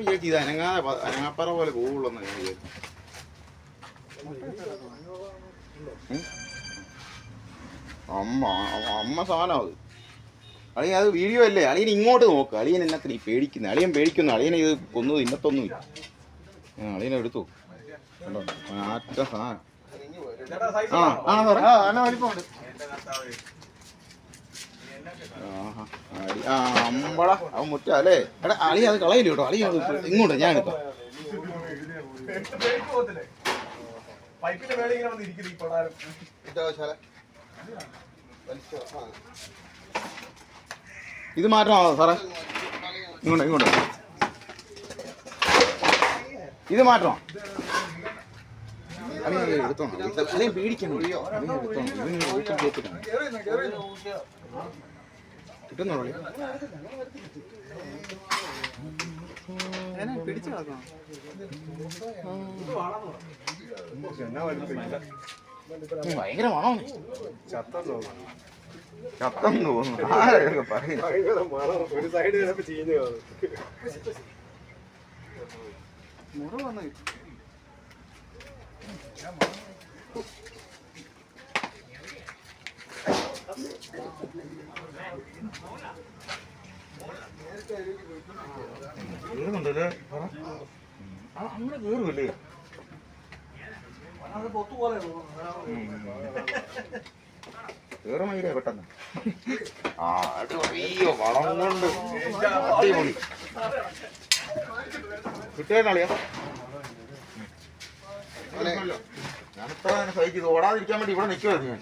വിചാരിച്ചു ഇത് അനങ്ങാതെ അനങ്ങാപ്പറ പോലെ പോകുള്ളൂന്ന് ഞാൻ വിചാരിച്ചു അമ്മ അമ്മ സാധനം അത്. അളിയൻ അത് വീഡിയോ അല്ലേ? അളിയൻ ഇങ്ങോട്ട് നോക്ക്. അളിയൻ എന്നത്തിന് ഈ പേടിക്കുന്നത് അളിയൻ പേടിക്കുന്നു. അളിയൻ ഇത് കൊന്നു ഇന്നത്തൊന്നും ഇല്ല. അളിയനെ എടുത്തു മാറ്റ സാധനം. ആ ആണോ പറ ആഹാ. ആ അവൻ എടാ അളി അത് കളയില്ല അളി ഇങ്ങോട്ട് ഞാൻ പൈപ്പിന്റെ ഇത് മാറ്റണോ സാറേ? ഇങ്ങോട്ട് ഇങ്ങോട്ട്. ഇത് മാറ്റണോ? അല്ലെങ്കിൽ പേടിക്കണം കിട്ടുന്നോ അളി ഉം, ഭയങ്കര മണം ചത്തം തോന്നുന്നു ആരൊക്കെ പറയുന്നു സൈഡ് ചിലപ്പോ ചെയ്യുന്ന കേറുന്നുണ്ടല്ലേ? അങ്ങനെ കേറുമല്ലേ കേറുമയിലേ പെട്ടെന്ന്. ആ അയ്യോ വളം കൊണ്ട്. അടിപൊളി. കിട്ടുകയാളിയാ ഞാനിപ്പോ സഹിച്ചത് ഓടാതിരിക്കാൻ വേണ്ടി ഇവിടെ നിൽക്കുവായിരുന്നു ഞാൻ.